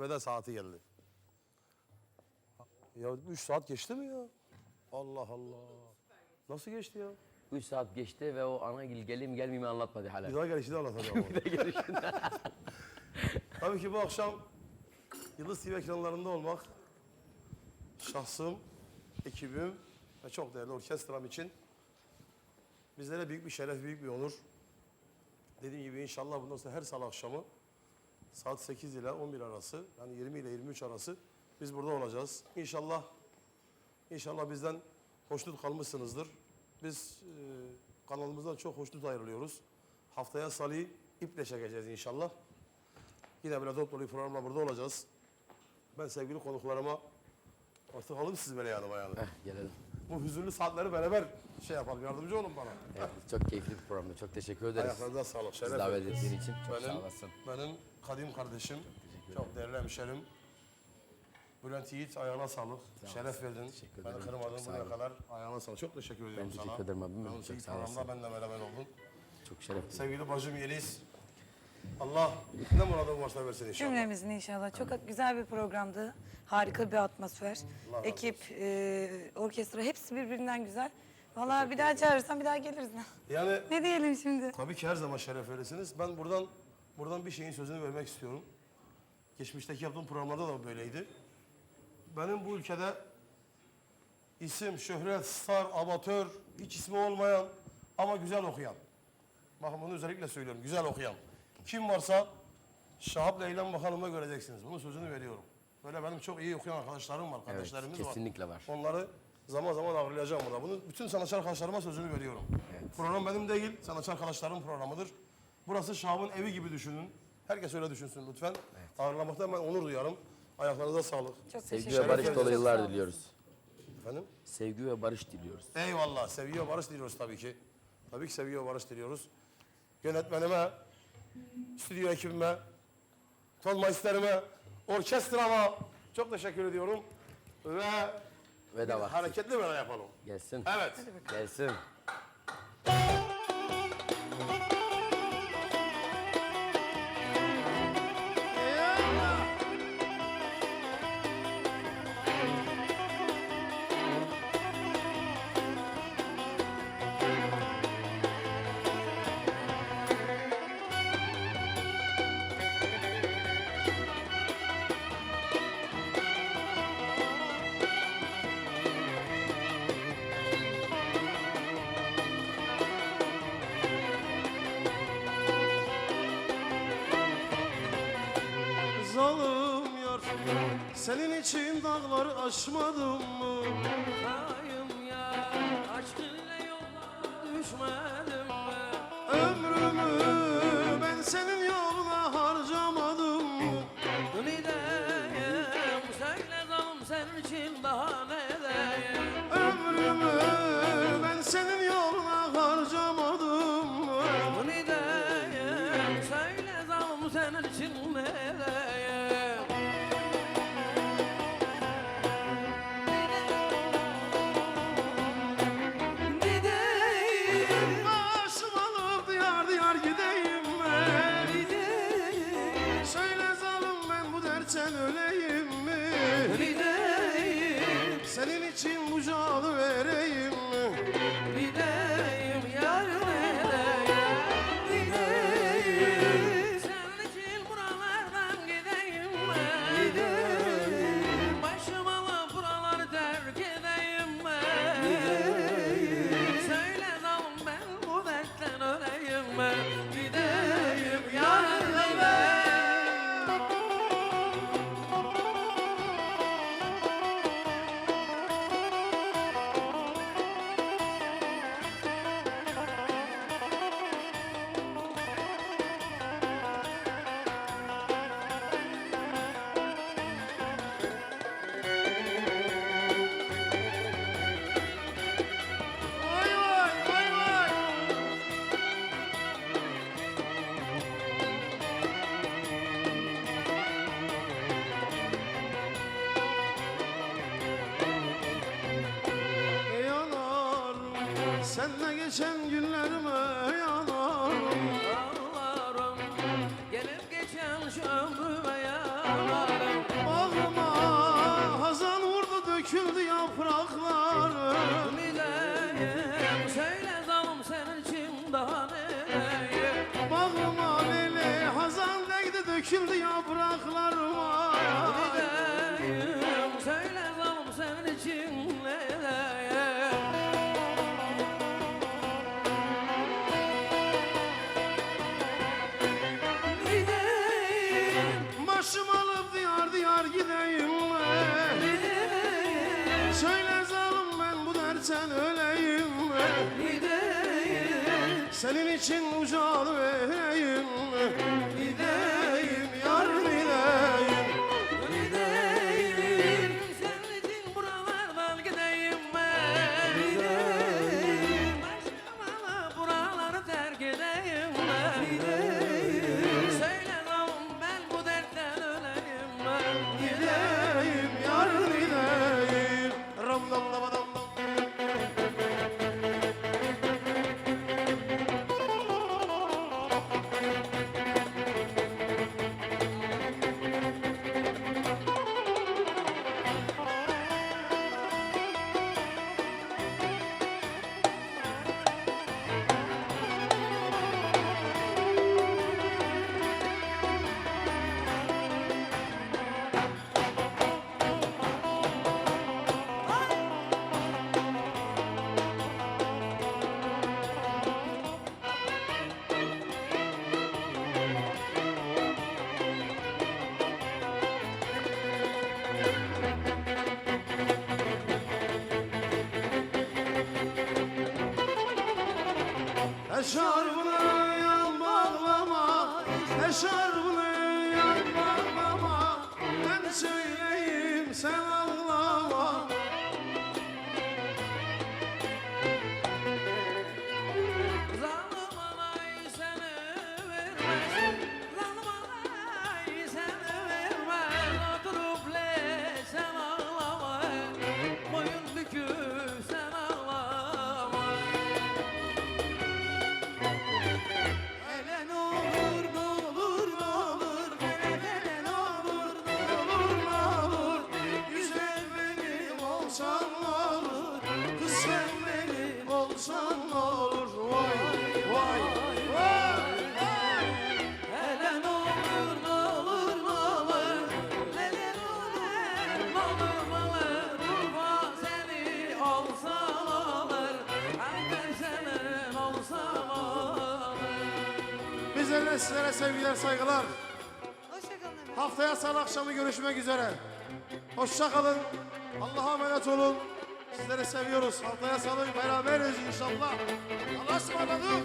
Veda saati geldi. Ya 3 saat geçti mi ya? Allah Allah. Nasıl geçti ya? 3 saat geçti ve o ana gel gelim gelmeyeyim anlatmadı hala. Bir daha gelişini anlatacağım. onu. Tabii ki bu akşam Yıldız TV ekranlarında olmak şahsım, ekibim ve çok değerli orkestram için bizlere büyük bir şeref, büyük bir onur. Dediğim gibi inşallah bundan sonra her salı akşamı saat 8 ile 11 arası yani 20 ile 23 arası biz burada olacağız. İnşallah İnşallah bizden hoşnut kalmışsınızdır. Biz e, kanalımızdan çok hoşnut ayrılıyoruz. Haftaya salı iple çekeceğiz inşallah. Yine böyle dop dolu bir programla burada olacağız. Ben sevgili konuklarıma artık alın siz böyle yanıma yani. Heh, gelelim. Bu hüzünlü saatleri beraber şey yapalım, yardımcı olun bana. Evet, çok keyifli bir programdı. Çok teşekkür ederiz. Ayaklarınıza sağlık, şeref Bizi davet ettiğin için çok benim, sağ olasın. Benim kadim kardeşim, çok değerli hemşerim. Bülent Yiğit ayağına sağlık. Şeref verdin. Teşekkür Beni ederim. kırmadın Sağ buraya kadar. Ayağına sağlık. Çok teşekkür ediyorum sana. teşekkür ederim abim. Ben Çok sağ olasın. benimle beraber oldun. Çok şerefli. Sevgili bacım Yeliz. Allah ne muradın varsa versin inşallah. Cümlemizin inşallah. Çok güzel bir programdı. Harika bir atmosfer. Allah Ekip, e, orkestra hepsi birbirinden güzel. Vallahi bir daha çağırırsan bir daha geliriz. Yani ne diyelim şimdi? tabii ki her zaman şeref verirsiniz. Ben buradan buradan bir şeyin sözünü vermek istiyorum. Geçmişteki yaptığım programlarda da böyleydi. Benim bu ülkede isim, şöhret, star, amatör, hiç ismi olmayan ama güzel okuyan. Bakın bunu özellikle söylüyorum, güzel okuyan. Kim varsa Şahap Leylan Bakanım'da göreceksiniz. Bunun sözünü veriyorum. Böyle benim çok iyi okuyan arkadaşlarım var, kardeşlerimiz var. kesinlikle var. Onları zaman zaman ağırlayacağım burada. Bunu bütün sanatçı arkadaşlarıma sözünü veriyorum. Program benim değil, sanatçı arkadaşlarımın programıdır. Burası Şahab'ın evi gibi düşünün. Herkes öyle düşünsün lütfen. Ağırlamaktan ben onur duyarım. Ayaklarınıza sağlık. Çok Sevgi ve barış dolu yıllar diliyoruz. Efendim? Sevgi ve barış diliyoruz. Eyvallah. Sevgi ve barış diliyoruz tabii ki. Tabii ki sevgi ve barış diliyoruz. Yönetmenime, stüdyo ekibime, ton maisterime, orkestrama çok teşekkür ediyorum. Ve Veda vakti. hareketli böyle yapalım. Gelsin. Evet. Gelsin. Senin için dağları aşmadım mı? Hayım ya aşkınla yola düşmedim geçen günlerime yanarım Ağlarım Gelip geçen şu ömrüme yanarım Bağıma hazan vurdu döküldü yaprakları Bileyim söyle zalım senin için daha neleyim Bağıma lele hazan değdi döküldü yapraklarıma Bileyim söyle zalım senin için Başım alıp diyar diyar gideyim ben. Söyle zalim ben bu dersen öleyim ben. Senin için ucalı vereyim ben. حشر olsan olur. Vay vay vay. Olur ne olur ne olur. Hele ne olur ne olur ne olur. Urfa seni olsa ne olur. Ankara senin olsa ne olur. Bize de sizlere sevgiler saygılar. Haftaya salı akşamı görüşmek üzere. Hoşça kalın. Allah'a emanet olun Sizleri seviyoruz. Haftaya salı beraberiz inşallah. Allah'a ısmarladık.